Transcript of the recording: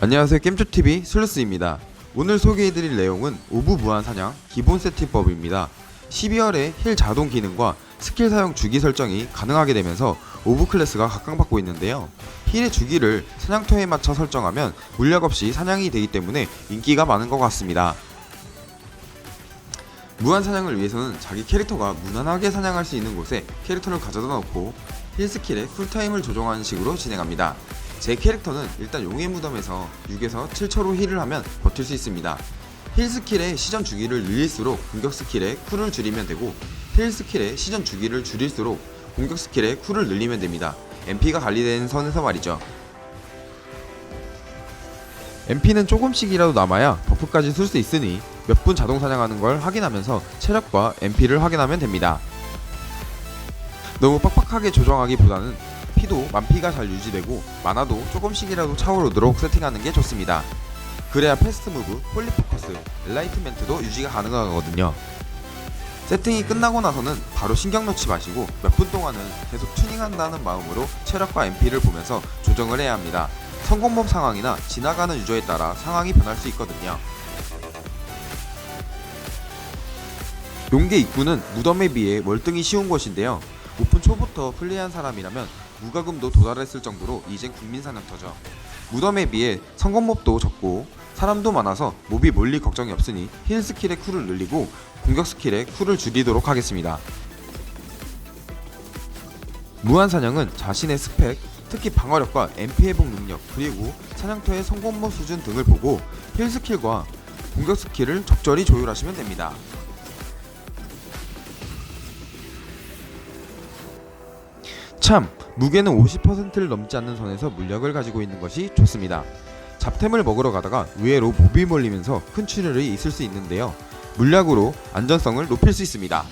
안녕하세요. 겜초TV 슬루스입니다. 오늘 소개해드릴 내용은 오브 무한 사냥 기본 세팅법입니다. 12월에 힐 자동 기능과 스킬 사용 주기 설정이 가능하게 되면서 오브 클래스가 각광받고 있는데요. 힐의 주기를 사냥터에 맞춰 설정하면 물약 없이 사냥이 되기 때문에 인기가 많은 것 같습니다. 무한 사냥을 위해서는 자기 캐릭터가 무난하게 사냥할 수 있는 곳에 캐릭터를 가져다 놓고 힐 스킬의 쿨타임을 조정하는 식으로 진행합니다. 제 캐릭터는 일단 용의 무덤에서 6에서 7초로 힐을 하면 버틸 수 있습니다. 힐 스킬의 시전 주기를 늘릴수록 공격 스킬의 쿨을 줄이면 되고 힐 스킬의 시전 주기를 줄일수록 공격 스킬의 쿨을 늘리면 됩니다. MP가 관리된 선에서 말이죠. MP는 조금씩이라도 남아야 버프까지 쓸 수 있으니 몇 분 자동 사냥하는 걸 확인하면서 체력과 MP를 확인하면 됩니다. 너무 빡빡하게 조정하기보다는 피도 만피가 잘 유지되고 만화도 조금씩이라도 차오르도록 세팅하는 게 좋습니다. 그래야 패스트 무브, 폴리포커스, 엔라이트멘트도 유지가 가능하거든요. 세팅이 끝나고 나서는 바로 신경 놓지 마시고 몇 분 동안은 계속 튜닝한다는 마음으로 체력과 MP를 보면서 조정을 해야 합니다. 성공법 상황이나 지나가는 유저에 따라 상황이 변할 수 있거든요. 용계 입구는 무덤에 비해 월등히 쉬운 곳인데요. 오픈 초부터 플레이한 사람이라면 무과금도 도달했을 정도로 이젠 국민 사냥터죠. 무덤에 비해 성공몹도 적고 사람도 많아서 몹이 몰릴 걱정이 없으니 힐 스킬의 쿨을 늘리고 공격 스킬의 쿨을 줄이도록 하겠습니다. 무한 사냥은 자신의 스펙, 특히 방어력과 MP 회복 능력, 그리고 사냥터의 성공모 수준 등을 보고 힐 스킬과 공격 스킬을 적절히 조율하시면 됩니다. 참, 무게는 50%를 넘지 않는 선에서 물력을 가지고 있는 것이 좋습니다. 잡템을 먹으러 가다가 의외로 몹이 몰리면서 큰 출혈이 있을 수 있는데요. 물약으로 안전성을 높일 수 있습니다.